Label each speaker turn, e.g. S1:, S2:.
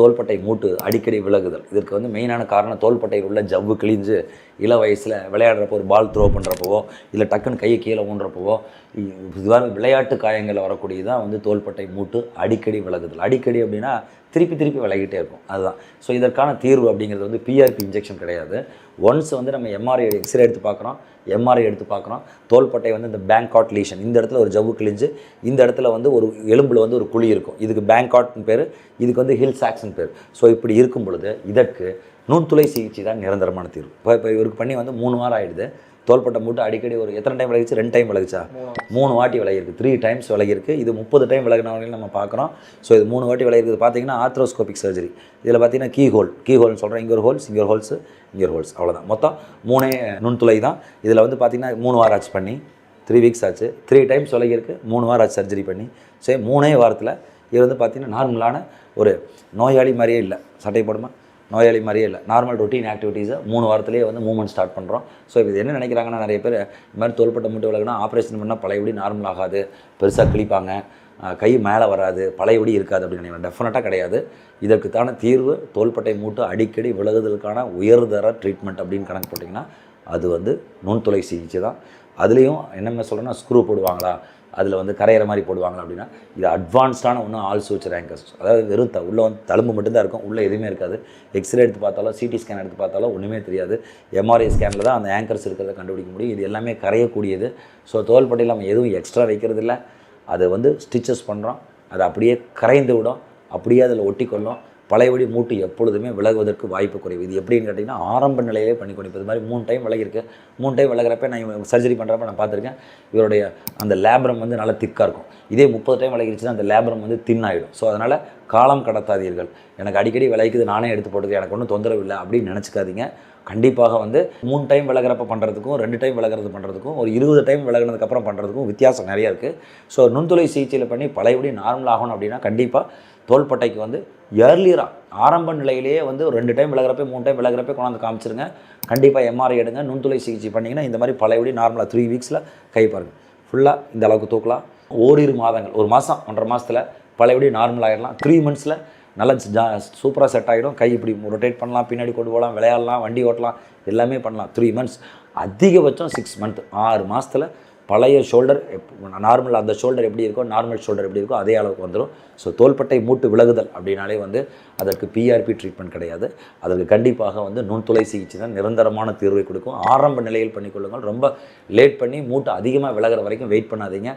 S1: தோள்பட்டை மூட்டு அடிக்கடி விலகுதல். இதற்கு வந்து மெயினான காரணம் தோள்பட்டையில் உள்ள ஜவ்வு கிழிஞ்சு இள வயசில் விளையாடுறப்போ ஒரு பால் த்ரோ பண்ணுறப்பவோ இல்லை டக்குன்னு கையை கீழே ஊன்றப்பவோ இதுவாக விளையாட்டு காயங்களில் வரக்கூடியது தான் வந்து தோள்பட்டை மூட்டு அடிக்கடி விலகுதல். அடிக்கடி அப்படின்னா திருப்பி திருப்பி விலகிட்டே இருக்கும். அதுதான். ஸோ இதற்கான தீர்வு அப்படிங்கிறது வந்து பிஆர்பி இன்ஜெக்ஷன் கிடையாது. ஒன்ஸ் வந்து நம்ம எம்ஆர்ஐ எக்ஸ்ரே எடுத்து பார்க்குறோம். எம்ஆர்ஐ எடுத்து பார்க்குறோம். தோள்பட்டை வந்து இந்த பேங்காட் லீஷன் இந்த இடத்துல ஒரு ஜவ்வு கிழிஞ்சு இந்த இடத்துல வந்து ஒரு எலும்பில் வந்து ஒரு குழி இருக்கும். இதுக்கு பேங்காட்னு பேர். இதுக்கு வந்து ஹில் சாக்ஸ்னு பேர். ஸோ இப்படி இருக்கும் பொழுது இதற்கு நுண்துளை சிகிச்சை தான் நிரந்தரமான தீர்வு. இப்போ இப்போ இவருக்கு பண்ணி வந்து மூணு வாரம் ஆயிடுது. தோள்பட்டை மூட்டு அடிக்கடி ஒரு எத்தனை டைம் விலகிச்சு? ரெண்டு டைம் விலகிச்சா? மூணு. வாட்டி விலகிருக்கு த்ரீ டைம்ஸ் விலகிருக்கு இது முப்பது டைம் விலகினவங்களையும் நம்ம பார்க்குறோம். ஸோ இது மூணு வாட்டி விலகிருக்கு பார்த்தீங்கன்னா ஆத்ரோஸ்கோபிக் சர்ஜரி இதில் பார்த்தீங்கன்னா கீ ஹோல் கீ ஹோல்னு சொல்கிறேன் இங்கே ஒரு ஹோல்ஸ் இங்கே ஒரு ஹோல்ஸ் இங்கே ஒரு ஹோல்ஸ் அவ்வளோதான் மொத்தம் மூணே நுண்துளை தான். இதில் வந்து பார்த்தீங்கன்னா மூணு வாரம் ஆச்சு பண்ணி. த்ரீ வீக்ஸ் ஆச்சு. த்ரீ டைம்ஸ் விலகிருக்கு மூணு வாரம் ஆச்சு சர்ஜரி பண்ணி. சரி மூணே வாரத்தில் இது வந்து பார்த்திங்கன்னா நார்மலான ஒரு நோயாளி மாதிரியே இல்லை. சட்டை போடுமா? நோயாளி மாதிரியே இல்லை. நார்மல் ரொட்டீன் ஆக்டிவிட்டீஸை மூணு வாரத்திலேயே வந்து மூவ்மெண்ட் ஸ்டார்ட் பண்ணுறோம் ஸோ இது என்ன நினைக்கிறாங்கன்னா நிறைய பேர் இந்த மாதிரி தோள்பட்ட மூட்டை விலகுனா ஆப்ரேஷன் பண்ணால் பழையபடி நார்மல் ஆகாது. பெருசாக கிழிப்பாங்க. கை மேலே வராது பழையபடி இருக்காது அப்படின்னு நினைக்கிறேன். டெஃபினட்டாக கிடையாது. இதற்குத்தான தீர்வு தோள்பட்டை மூட்டு அடிக்கடி விலகுதலுக்கான உயர்தர ட்ரீட்மெண்ட் அப்படின்னு கணக்கு போட்டிங்கன்னா அது வந்து நுண்துளை சிகிச்சை தான். அதுலேயும் என்னென்ன சொல்கிறேன்னா ஸ்க்ரூ போடுவாங்களா? அதில் வந்து கரையிற மாதிரி போடுவாங்களா அப்படின்னா இது அட்வான்ஸ்டான ஒன்றும் ஆல் சூச்சர் ஆங்கர்ஸ் அதாவது வெறும் த உள்ளே வந்து தழும்பு மட்டும்தான் இருக்கும் உள்ளே எதுவுமே இருக்காது. எக்ஸ்ரே எடுத்து பார்த்தாலும் சிடி ஸ்கேன் எடுத்து பார்த்தாலும் ஒன்றுமே தெரியாது. எம்ஆர்ஐ ஸ்கேனில் தான் அந்த ஆங்கர்ஸ் இருக்கிறத கண்டுபிடிக்க முடியும். இது எல்லாமே கரையக்கூடியது. ஸோ தோள்பட்டையில் நம்ம எதுவும் எக்ஸ்ட்ரா வைக்கிறது இல்லை அதை வந்து ஸ்டிச்சஸ் பண்ணுறோம் அதை அப்படியே கரைந்து விடும். அப்படியே அதில் ஒட்டிக்கொள்ளும். பழையபடி மூட்டு எப்பொழுதுமே விலகுவதற்கு வாய்ப்பு குறைவு. இது எப்படின்னு கேட்டிங்கன்னா ஆரம்ப நிலையிலே பண்ணி கொடுப்பது இது மாதிரி மூணு டைம் விலகிருக்கு மூணு டைம் விலகிறப்ப நான் சர்ஜரி பண்ணுறப்ப நான் பார்த்துருக்கேன் இவருடைய அந்த லேப்ரம் வந்து நல்லா திக்காக இருக்கும். இதே முப்பது டைம் விலகிருச்சுன்னா அந்த லேப்ரம் வந்து thin ஆகிடும் ஸோ அதனால் காலம் கடத்தாதீர்கள். எனக்கு அடிக்கடி விளைக்குது நானே எடுத்து போட்டுக்கிறேன். எனக்கு ஒன்றும் தொந்தரவு இல்லை அப்படின்னு நினச்சிக்காதீங்க. கண்டிப்பாக வந்து மூணு டைம் விலகிறப்ப பண்ணுறதுக்கும் ரெண்டு டைம் விலகிறது பண்ணுறதுக்கும் ஒரு இருபது டைம் விலகினதுக்கப்புறம் பண்ணுறதுக்கும் வித்தியாசம் நிறையா இருக்குது ஸோ நுண்துளை சிகிச்சையில் பண்ணி பழையபடி நார்மல் ஆகணும் அப்படின்னா கண்டிப்பாக தோள்பட்டைக்கு வந்து ஏர்லியராக ஆரம்ப நிலையிலேயே வந்து ஒரு ரெண்டு டைம் விலகிறப்ப மூணு டைம் விலகிறப்ப கொண்டாந்து காமிச்சிருங்க. கண்டிப்பாக எம்ஆர்ஐ எடுங்க நுண்துளை சிகிச்சை பண்ணிங்கன்னா இந்த மாதிரி பழையபடி நார்மலாக த்ரீ வீக்ஸில் கை பாருங்கள் ஃபுல்லாக இந்த அளவுக்கு தூக்கலாம். ஓரிரு மாதங்கள் ஒரு மாதம் ஒன்றரை மாதத்தில் பழையபடி நார்மல் ஆகிடலாம் த்ரீ மந்த்ஸில் நல்லா ஜா சூப்பராக செட் ஆகிடும் கை இப்படி ரொட்டேட் பண்ணலாம் பின்னாடி கொண்டு போகலாம் விளையாடலாம் வண்டி ஓட்டலாம் எல்லாமே பண்ணலாம். த்ரீ மந்த்ஸ் அதிகபட்சம் சிக்ஸ் மந்த் ஆறு மாதத்தில் பழைய ஷோல்டர் நார்மல் அந்த ஷோல்டர் எப்படி இருக்கோ நார்மல் ஷோல்டர் எப்படி இருக்கோ அதே அளவுக்கு வந்துடும் ஸோ தோள்பட்டை மூட்டு விலகுதல் அப்படின்னாலே வந்து அதற்கு பிஆர்பி ட்ரீட்மெண்ட் கிடையாது. அதற்கு கண்டிப்பாக வந்து நுண்துளை சிகிச்சை தான் நிரந்தரமான தீர்வை கொடுக்கும். ஆரம்ப நிலையில் பண்ணிக்கொள்ளுங்கள். ரொம்ப லேட் பண்ணி மூட்டு அதிகமாக விலகிற வரைக்கும் வெயிட் பண்ணாதீங்க.